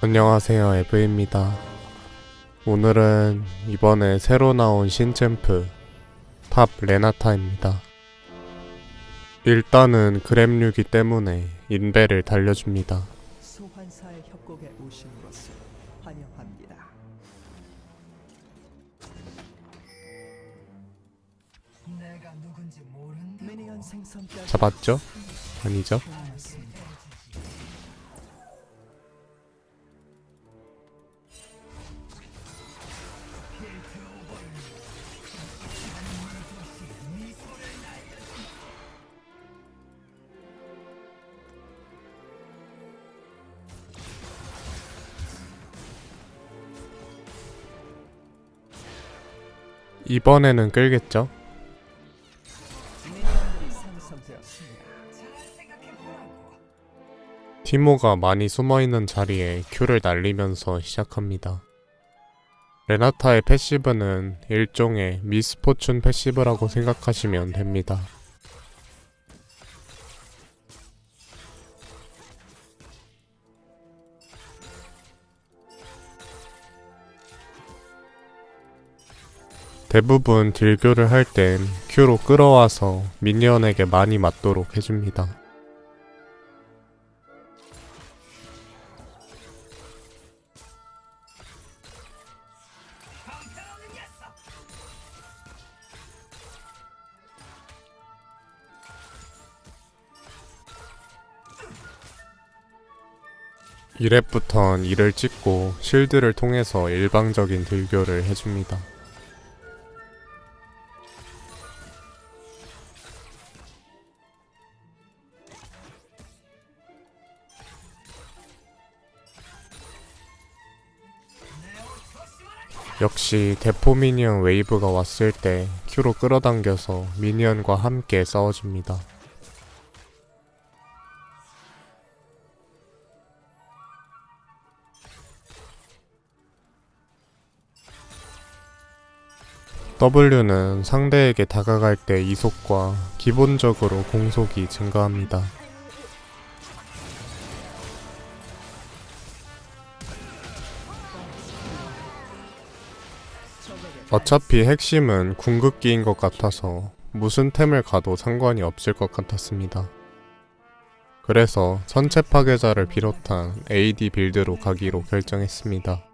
안녕하세요 에브입니다. 오늘은 이번에 새로 나온 신챔프 탑 레나타입니다. 일단은 그램류기 때문에 인베를 달려줍니다. 소환사의 협곡에 오심으로써 환영합니다. 내가 누군지 모른다. 미니언 생성까지 잡았죠? 아니죠? 이번에는 끌겠죠? 티모가 많이 숨어있는 자리에 큐를 날리면서 시작합니다. 레나타의 패시브는 일종의 미스포춘 패시브라고 생각하시면 됩니다. 대부분 딜교를 할땐 큐로 끌어와서 미니언에게 많이 맞도록 해줍니다. 이랩부턴 이를 찍고 실드를 통해서 일방적인 딜교를 해줍니다. 역시 대포 미니언 웨이브가 왔을 때 Q로 끌어당겨서 미니언과 함께 싸워줍니다. W는 상대에게 다가갈 때 이속과 기본적으로 공속이 증가합니다. 어차피 핵심은 궁극기인 것 같아서 무슨 템을 가도 상관이 없을 것 같았습니다. 그래서 선체 파괴자를 비롯한 AD 빌드로 가기로 결정했습니다.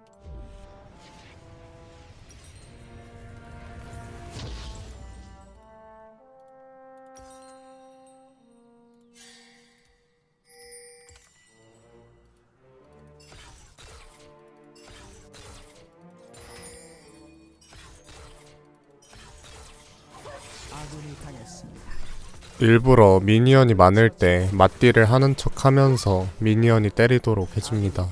일부러 미니언이 많을 때 맞디를 하는 척 하면서 미니언이 때리도록 해줍니다.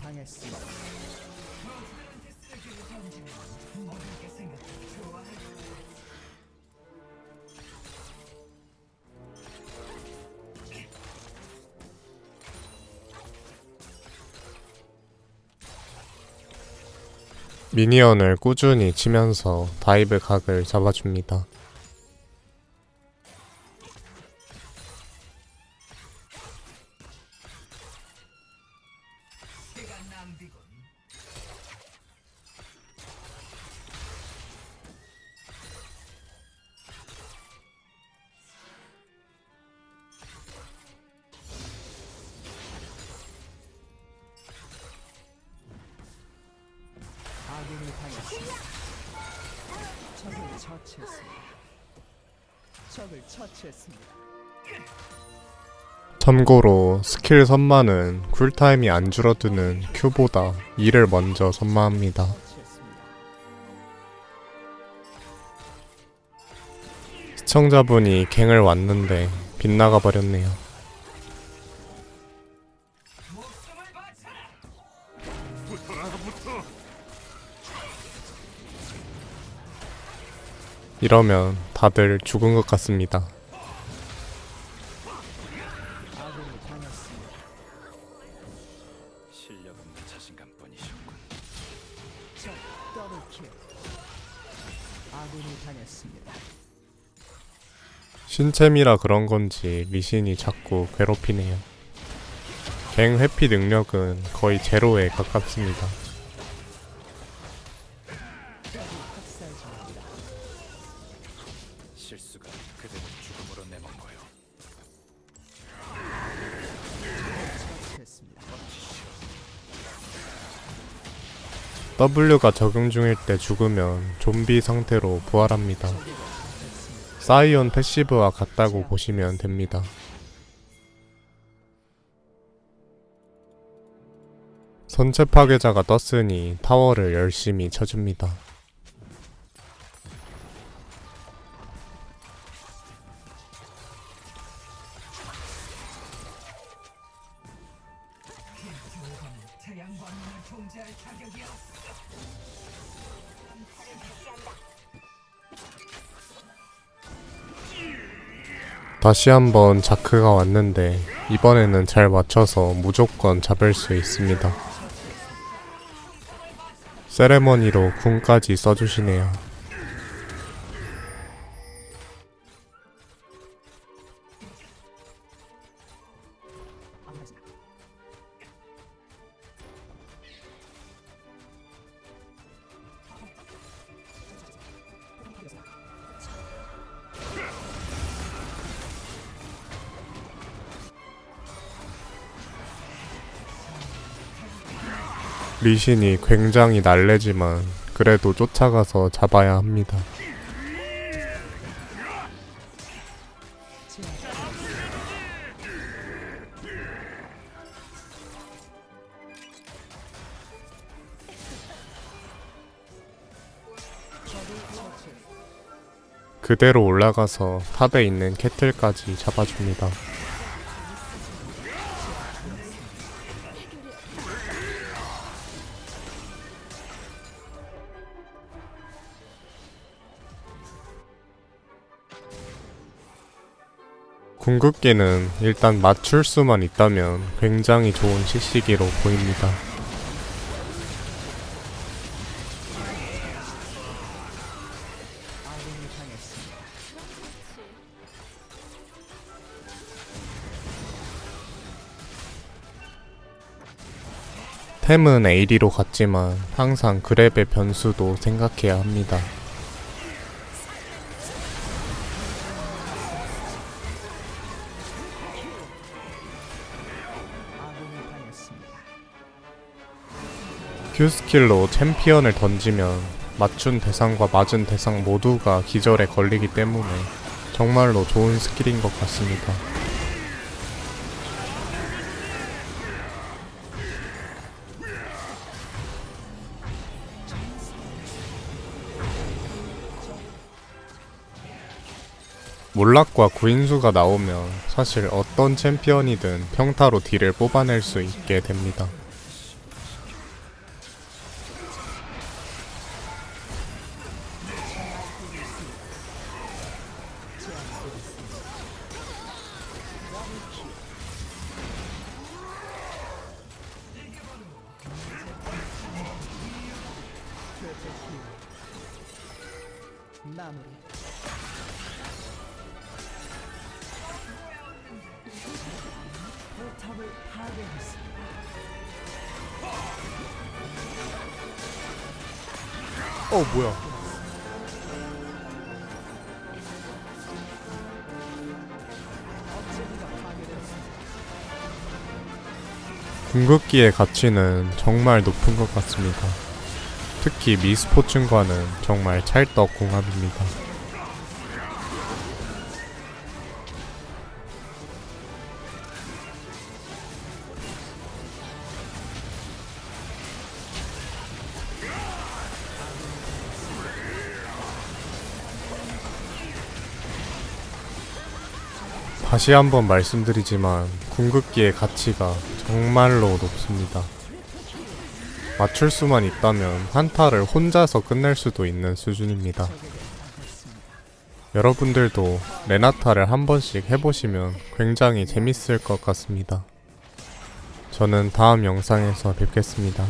미니언을 꾸준히 치면서 다이브 각을 잡아줍니다. 아군이 당했습니다. 적을 처치했습니다. 적을 처치했습니다. 참고로 스킬 선마는 쿨타임이 안 줄어드는 Q보다 2를 먼저 선마합니다. 시청자분이 갱을 왔는데 빗나가 버렸네요. 이러면 다들 죽은 것 같습니다. 신챔이라 그런 건지 리신이 자꾸 괴롭히네요. 갱 회피 능력은 거의 제로에 가깝습니다. W가 적용 중일 때 죽으면 좀비 상태로 부활합니다. 사이온 패시브와 같다고 보시면 됩니다. 선체 파괴자가 떴으니 타워를 열심히 쳐줍니다. 다시 한번 자크가 왔는데 이번에는 잘 맞춰서 무조건 잡을 수 있습니다. 세레머니로 궁까지 써주시네요. 리신이 굉장히 날래지만 그래도 쫓아가서 잡아야 합니다. 그대로 올라가서 탑에 있는 캐틀까지 잡아줍니다. 궁극기는 일단 맞출 수만 있다면 굉장히 좋은 CC기로 보입니다. 템은 AD로 갔지만 항상 그랩의 변수도 생각해야 합니다. Q 스킬로 챔피언을 던지면 맞춘 대상과 맞은 대상 모두가 기절에 걸리기 때문에 정말로 좋은 스킬인 것 같습니다. 몰락과 구인수가 나오면 사실 어떤 챔피언이든 평타로 딜을 뽑아낼 수 있게 됩니다. 어 뭐야? 궁극기의 가치는 정말 높은 것 같습니다. 특히 미스포츠과는 정말 찰떡 궁합입니다. 다시 한번 말씀드리지만 궁극기의 가치가 정말로 높습니다. 맞출 수만 있다면 한타를 혼자서 끝낼 수도 있는 수준입니다. 여러분들도 레나타를 한 번씩 해보시면 굉장히 재밌을 것 같습니다. 저는 다음 영상에서 뵙겠습니다.